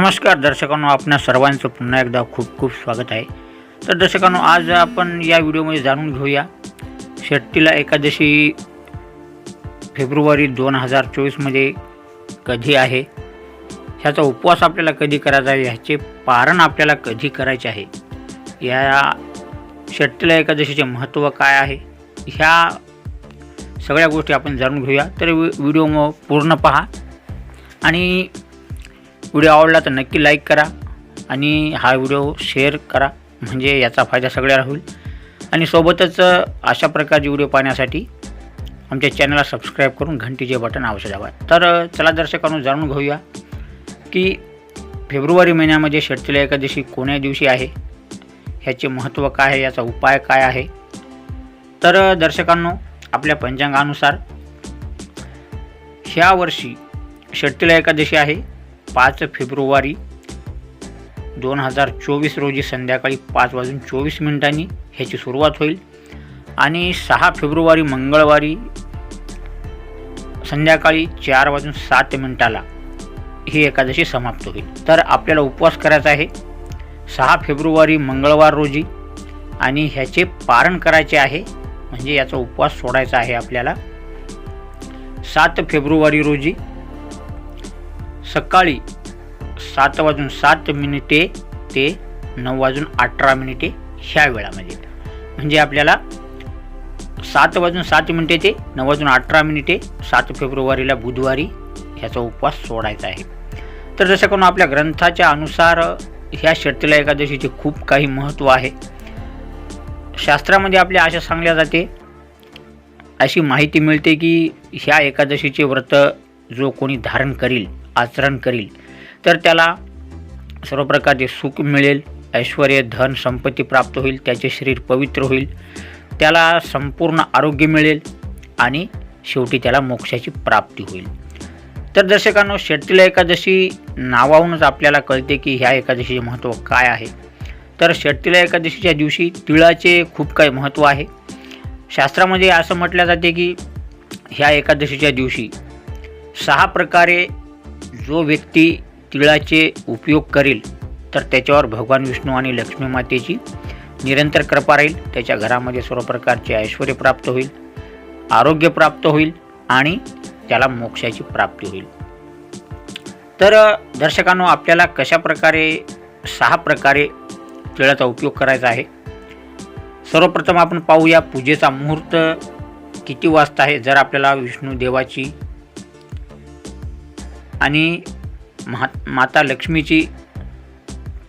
नमस्कार दर्शकांनो आपणा सर्वांचं पुन्हा एकदा खूप खूप स्वागत आहे. तर दर्शकांनो आज आपण या व्हिडिओमध्ये जाणून घेऊया. शेट्टीला एकादशी फेब्रुवारी दोन हजार चोवीसमध्ये कधी आहे? ह्याचा उपवास आपल्याला कधी करायचा आहे? ह्याचे पारण आपल्याला कधी करायचे आहे? या षट्टीला एकादशीचे महत्त्व काय आहे? ह्या सगळ्या गोष्टी आपण जाणून घेऊया. तर व्हिडिओ मग पूर्ण पहा. आणि व्हिडिओ आवडला तर नक्की लाईक करा आणि हा व्हिडिओ शेअर करा. म्हणजे याचा फायदा सगळ्याला होईल. आणि सोबतच अशा प्रकारचे व्हिडिओ पाहण्यासाठी आमच्या चॅनलला सबस्क्राईब करून घंटीचे बटन अवश्य दाबा. तर चला दर्शकांनो जाणून घेऊया की फेब्रुवारी महिन्यामध्ये षटतीला एकादशी कोण्या दिवशी आहे? ह्याचे महत्त्व काय आहे? याचा उपाय काय आहे? तर दर्शकांनो आपल्या पंचांगानुसार ह्या वर्षी षटतीला एकादशी आहे. पाच फेब्रुवारी दोन हजार चोवीस रोजी संध्याकाळी पाच वाजून चोवीस मिनिटांनी ह्याची सुरुवात होईल. आणि सहा फेब्रुवारी मंगळवारी संध्याकाळी चार वाजून सात मिनिटाला ही एकादशी समाप्त होईल. तर आपल्याला उपवास करायचा आहे. सहा फेब्रुवारी मंगळवार रोजी आणि ह्याचे पारण करायचे आहे. म्हणजे याचा उपवास सोडायचा आहे आपल्याला. सात फेब्रुवारी रोजी सकाळी सात वाजून सात मिनिटे ते नऊ वाजून अठरा मिनिटे ह्या वेळामध्ये. म्हणजे आपल्याला सात वाजून सात मिनिटे ते नऊ वाजून अठरा मिनिटे सात फेब्रुवारीला बुधवारी ह्याचा उपवास सोडायचा आहे. तर जसं करून आपल्या ग्रंथाच्या अनुसार ह्या षटतीला एकादशीचे खूप काही महत्त्व आहे. शास्त्रामध्ये आपल्या अशा सांगल्या जाते. अशी माहिती मिळते की ह्या एकादशीचे व्रत जो कोणी धारण करील आचरण करील. तर त्याला सर्व प्रकारचे सुख मिळेल ऐश्वर धन संपत्ती प्राप्त होईल त्याचे शरीर पवित्र होईल त्याला संपूर्ण आरोग्य मिळेल आणि शेवटी त्याला मोक्षाची प्राप्ती होईल. तर दर्शकांनो शेट्टीला एकादशी नावाहूनच आपल्याला कळते की ह्या एकादशीचे महत्त्व काय आहे. तर षटतीला एकादशीच्या दिवशी तिळाचे खूप काही महत्त्व आहे. शास्त्रामध्ये असं म्हटलं जाते की ह्या एकादशीच्या दिवशी सहा प्रकारे जो व्यक्ती तिळाचे उपयोग करेल तर त्याच्यावर भगवान विष्णू आणि लक्ष्मी मातेची निरंतर कृपा राहील. त्याच्या घरामध्ये सर्व प्रकारचे ऐश्वर प्राप्त होईल आरोग्य प्राप्त होईल आणि त्याला मोक्षाची प्राप्ती होईल. तर दर्शकांनो आपल्याला कशा प्रकारे सहा प्रकारे तिळाचा उपयोग करायचा आहे? सर्वप्रथम आपण पाहूया पूजेचा मुहूर्त किती वाजता आहे? जर आपल्याला विष्णू देवाची आणि महा माता लक्ष्मीची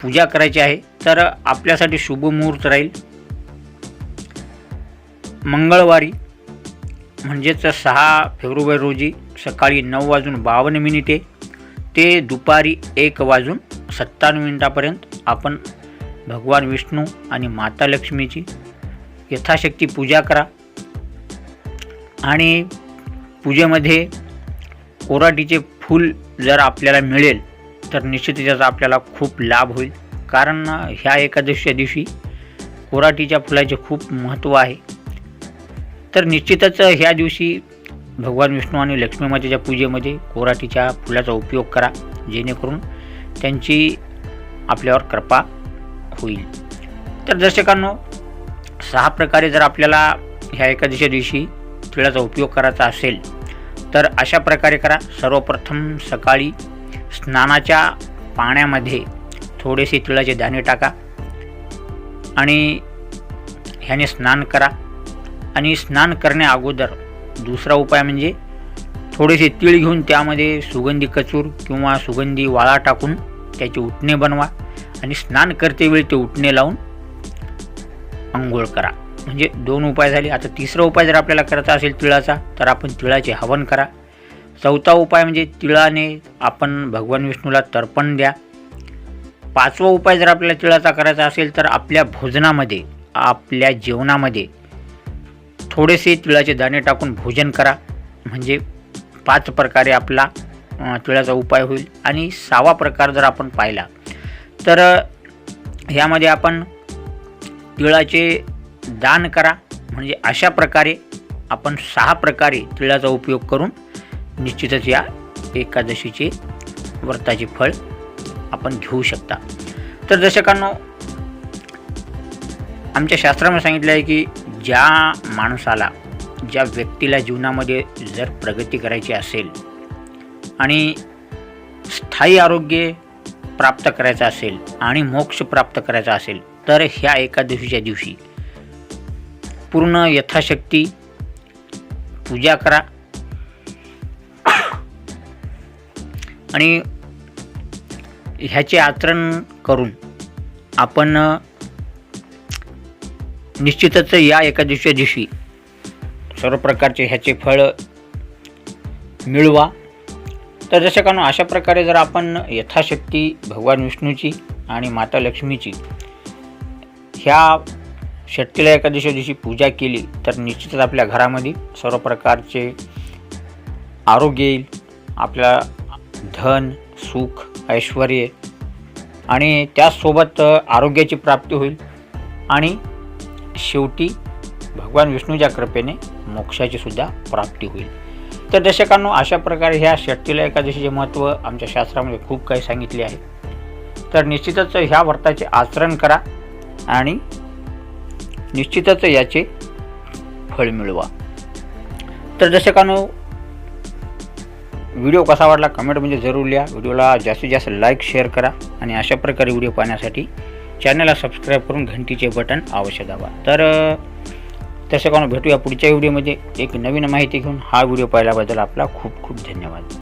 पूजा करायची आहे तर आपल्यासाठी शुभ मुहूर्त राहील. मंगळवारी म्हणजेच सहा फेब्रुवारी रोजी सकाळी नऊ वाजून बावन्न मिनिटे ते दुपारी एक वाजून सत्तावन्न मिनिटापर्यंत आपण भगवान विष्णू आणि माता लक्ष्मीची यथाशक्ती पूजा करा. आणि पूजेमध्ये कोराटीचे फूल जर आपल्याला मिळेल तर निश्चित त्याचा आपल्याला खूप लाभ होईल. कारण ह्या एकादशीच्या दिवशी कोराटीच्या फुलाचे खूप महत्त्व आहे. तर निश्चितच ह्या दिवशी भगवान विष्णू आणि लक्ष्मी मातेच्या पूजेमध्ये कोराटीच्या फुलाचा उपयोग करा. जेणेकरून त्यांची आपल्यावर कृपा होईल. तर दर्शकांनो सहा प्रकारे जर आपल्याला ह्या एकादशीच्या दिवशी तिळाचा उपयोग करायचा असेल तर अशा प्रकारे करा. सर्वप्रथम सकाळी स्नानाच्या पाण्यामध्ये थोडेसे तिळाचे दाणे टाका आणि ह्याने स्नान करा. आणि स्नान करण्या अगोदर दुसरा उपाय म्हणजे थोडेसे तीळ घेऊन त्यामध्ये सुगंधी कचूर किंवा सुगंधी वाळा टाकून त्याचे उठणे बनवा आणि स्नान करतेवेळी ते उठणे लावून आंघोळ करा. म्हणजे दोन उपाय झाले. आता तिसरा उपाय जर आपल्याला करायचा असेल तिळाचा तर आपण तिळाचे हवन करा. चौथा उपाय म्हणजे तिळाने आपण भगवान विष्णूला तर्पण द्या. पाचवा उपाय जर आपल्याला तिळाचा करायचा असेल तर आपल्या भोजनामध्ये आपल्या जेवणामध्ये थोडेसे तिळाचे दाणे टाकून भोजन करा. म्हणजे पाच प्रकारे आपला तिळाचा उपाय होईल. आणि सहावा प्रकार जर आपण पाहिला तर ह्यामध्ये आपण तिळाचे दान करा. म्हणजे अशा प्रकारे आपण सहा प्रकारे तिळाचा उपयोग करून निश्चितच या एकादशीचे व्रताचे फळ आपण घेऊ शकता. तर दर्शकांनो आमच्या शास्त्रामध्ये सांगितलं आहे की ज्या माणसाला ज्या व्यक्तीला जीवनामध्ये जर प्रगती करायची असेल आणि स्थायी आरोग्य प्राप्त करायचं असेल आणि मोक्ष प्राप्त करायचा असेल तर ह्या एकादशीच्या दिवशी पूर्ण यथाशक्ती पूजा करा. आणि ह्याचे आचरण करून आपण निश्चितच या एकादशीच्या दिवशी सर्व प्रकारचे ह्याचे फळ मिळवा. तर जसं दर्शकांनो अशा प्रकारे जर आपण यथाशक्ती भगवान विष्णूची आणि माता लक्ष्मीची ह्या षट्टीला एकादशी दिवशी पूजा केली तर निश्चितच आपल्या घरामध्ये सर्व प्रकारचे आरोग्य येईल. आपल्या धन सुख ऐश्वर आणि त्याचसोबत आरोग्याची प्राप्ती होईल. आणि शेवटी भगवान विष्णूच्या कृपेने मोक्षाची सुद्धा प्राप्ती होईल. तर दर्शकांनो अशा प्रकारे ह्या षटकीला एकादशीचे महत्त्व आमच्या शास्त्रामध्ये खूप काही सांगितले आहे. तर निश्चितच ह्या व्रताचे आचरण करा आणि निश्चितच याचे फळ मिळवा. तर दर्शकांनो व्हिडिओ कसा वाटला कमेंटमध्ये जरूर लिहा. व्हिडिओला जास्तीत जास्त लाईक शेअर करा आणि अशा प्रकारे व्हिडिओ पाहण्यासाठी चॅनलला सबस्क्राईब करून घंटीचे बटन अवश्य दाबा. तर दर्शकांनो भेटूया पुढच्या व्हिडिओमध्ये. एक नवीन माहिती घेऊन हा व्हिडिओ पाहिल्याबद्दल आपला खूप खूप धन्यवाद.